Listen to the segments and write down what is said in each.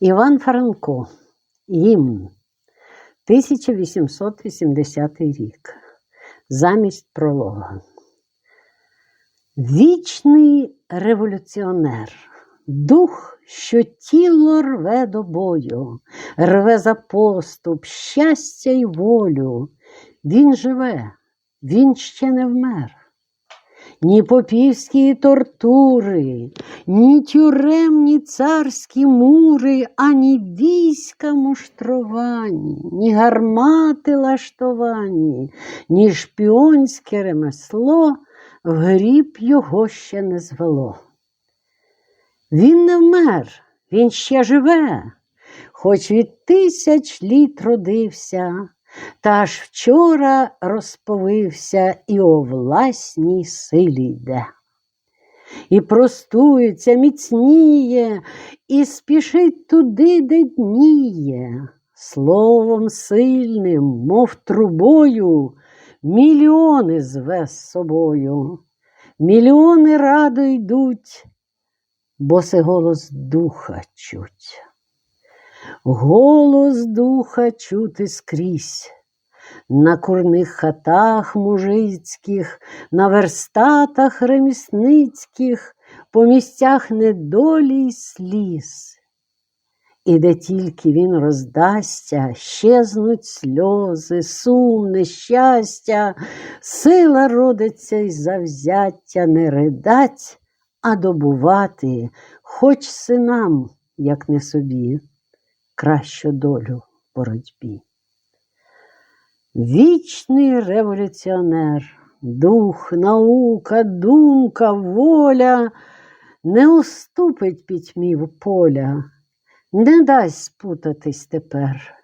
Іван Франко. Гімн. 1880 рік. Замість пролога. Вічний революціонер, дух, що тіло рве до бою, рве за поступ, щастя й волю. Він живе, він ще не вмер. Ні попівські тортури, ні тюремні царські мури, ані війська муштровані, ні гармати лаштовані, ні шпіонське ремесло в гріб його ще не звело. Він не вмер, він ще живе, хоч від тисяч літ родився, та аж вчора розповився і о власній силі йде. І простується, міцніє, і спішить туди, де дніє, словом сильним, мов трубою, мільйони зве з собою, мільйони радо йдуть, бо це голос духа чуть. Голос духа чути скрізь, на курних хатах мужицьких, на верстатах ремісницьких, по місцях недолі й сліз. І де тільки він роздасться, щезнуть сльози, сум, нещастя, сила родиться й завзяття не ридать, а добувати, хоч синам, як не собі кращу долю в боротьбі. Вічний революціонер, дух, наука, думка, воля не уступить пітьмів поля, не дасть спутатись тепер.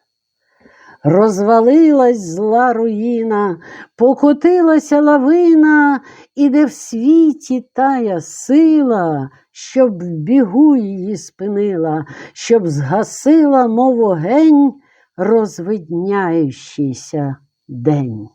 Розвалилась зла руїна, покотилася лавина, і де в світі тая сила, щоб в бігу її спинила, щоб згасила, мов огень, розвидняючийся день.